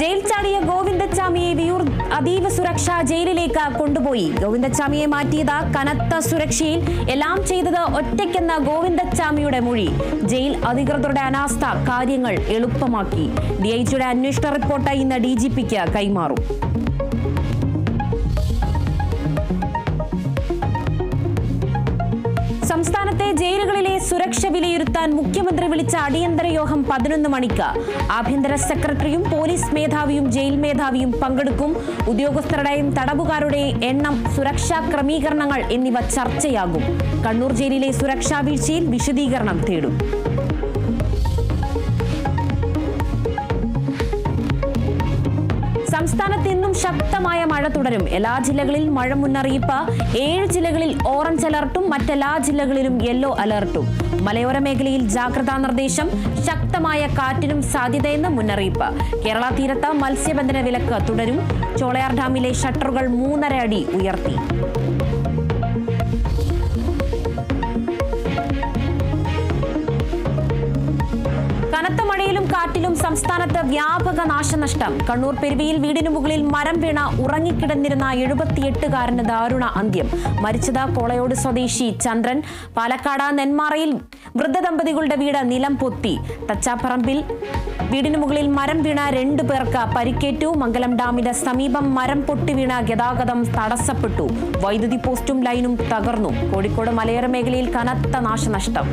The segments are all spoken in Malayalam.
ജയിൽ ചാടിയ ഗോവിന്ദച്ചാമിയെ വിയൂർ അതീവ സുരക്ഷാ ജയിലിലേക്ക് കൊണ്ടുപോയി. ഗോവിന്ദച്ചാമിയെ മാറ്റിയത് കനത്ത സുരക്ഷയിൽ എല്ലാം ചെയ്തത് ഒറ്റയ്ക്കെന്ന ഗോവിന്ദച്ചാമിയുടെ മൊഴി. ജയിൽ അധികൃതരുടെ അനാസ്ഥ കാര്യങ്ങൾ എളുപ്പമാക്കി. ഡിഐജിയുടെ അന്വേഷണ റിപ്പോർട്ട് ഇന്ന് ഡി ജി പിക്ക് കൈമാറും. സുരക്ഷ വിലയിരുത്താൻ മുഖ്യമന്ത്രി വിളിച്ച അടിയന്തര യോഗം പതിനൊന്ന് മണിക്ക്. ആഭ്യന്തര സെക്രട്ടറിയും പോലീസ് മേധാവിയും ജയിൽ മേധാവിയും പങ്കെടുക്കും. ഉദ്യോഗസ്ഥരുടെയും തടവുകാരുടെയും എണ്ണം സുരക്ഷാ ക്രമീകരണങ്ങൾ എന്നിവ ചർച്ചയാകും. കണ്ണൂർ ജയിലിലെ സുരക്ഷാ വീഴ്ചയിൽ വിശദീകരണം തേടും. സംസ്ഥാനത്ത് ഇന്നും ശക്തമായ മഴ തുടരും. എല്ലാ ജില്ലകളിൽ മഴ മുന്നറിയിപ്പ്. ഏഴ് ജില്ലകളിൽ ഓറഞ്ച് അലർട്ടും മറ്റെല്ലാ ജില്ലകളിലും യെല്ലോ അലർട്ടും. മലയോര മേഖലയിൽ ജാഗ്രതാ നിർദ്ദേശം ശക്തമായ കാറ്റിനും സാധ്യതയെന്ന് മുന്നറിയിപ്പ്. കേരള തീരത്ത് മത്സ്യബന്ധന വിലക്ക് തുടരും. ചോളയാർ ഡാമിലെ ഷട്ടറുകൾ മൂന്നര അടി ഉയർത്തി. കനത്ത മഴയിലും കാറ്റിലും സംസ്ഥാനത്ത് വ്യാപക നാശനഷ്ടം. കണ്ണൂർ പെരുവിയിൽ വീടിനു മുകളിൽ മരം വീണ ഉറങ്ങിക്കിടന്നിരുന്ന എഴുപത്തിയെട്ടുകാരന് ദാരുണ അന്ത്യം. മരിച്ചത് കോളയോട് സ്വദേശി ചന്ദ്രൻ. പാലക്കാട് നെന്മാറയിൽ വൃദ്ധദമ്പതികളുടെ വീട് നിലം പൊത്തി. തച്ചാപ്പറമ്പിൽ വീടിനു മുകളിൽ മരം വീണ രണ്ടു പേർക്ക് പരിക്കേറ്റു. മംഗലം ഡാമിന്റെ സമീപം മരം പൊട്ടി വീണ ഗതാഗതം തടസ്സപ്പെട്ടു. വൈദ്യുതി പോസ്റ്റും ലൈനും തകർന്നു. കോഴിക്കോട് മലയോര മേഖലയിൽ കനത്ത നാശനഷ്ടം.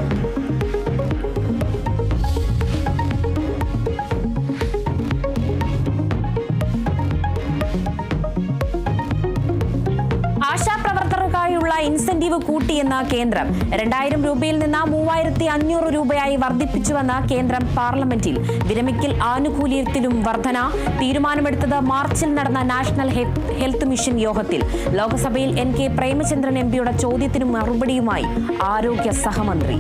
ഇൻസെന്റീവ് കൂട്ടിയെന്ന കേന്ദ്രം. രണ്ടായിരം രൂപയിൽ നിന്ന് മൂവായിരത്തി അഞ്ഞൂറ് രൂപയായി വർദ്ധിപ്പിച്ചുവെന്ന് കേന്ദ്രം പാർലമെന്റിൽ. വിരമിക്കൽ ആനുകൂല്യത്തിലും വർധന. തീരുമാനമെടുത്തത് മാർച്ചിൽ നടന്ന നാഷണൽ ഹെൽത്ത് മിഷൻ യോഗത്തിൽ. ലോക്സഭയിൽ എൻ കെ പ്രേമചന്ദ്രൻ എം പിയുടെ ചോദ്യത്തിന് മറുപടിയുമായി ആരോഗ്യ സഹമന്ത്രി.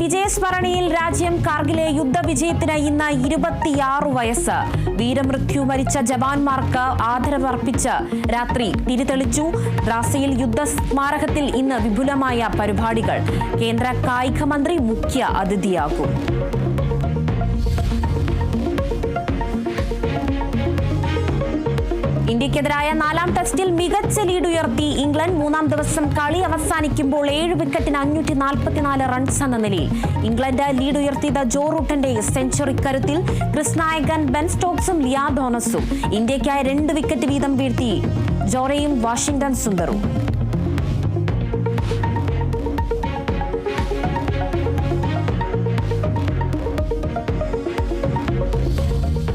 വിജയസ്മരണയിൽ രാജ്യം കാർഗിലെ യുദ്ധവിജയത്തിന് ഇന്ന് ഇരുപത്തിയാറ് വയസ്സ്. വീരമൃത്യു മരിച്ച ജവാന്മാർക്ക് ആദരവർപ്പിച്ച് രാത്രി തിരിതെളിച്ചു. റാസയിൽ യുദ്ധ സ്മാരകത്തിൽ ഇന്ന് വിപുലമായ പരിപാടികൾ. കേന്ദ്ര കായിക മന്ത്രി മുഖ്യ അതിഥിയാകും. ഇന്ത്യക്കെതിരായ നാലാം ടെസ്റ്റിൽ മികച്ച ലീഡ് ഉയർത്തി ഇംഗ്ലണ്ട് മൂന്നാം ദിവസം കളി അവസാനിക്കുമ്പോൾ ഏഴ് വിക്കറ്റിന് അഞ്ഞൂറ്റി നാൽപ്പത്തിനാല് റൺസ് എന്ന നിലയിൽ. ഇംഗ്ലണ്ട് ലീഡ് ഉയർത്തിയത് ജോ റൂട്ടന്റെ സെഞ്ചുറി കരുത്തിൽ. ക്രിസ് നായകൻ ബെൻ സ്റ്റോക്സും ലിയാ ധോണസും. ഇന്ത്യക്കായി രണ്ട് വിക്കറ്റ് വീതം വീഴ്ത്തി ജോറയും വാഷിംഗ്ടൺ സുന്ദറും.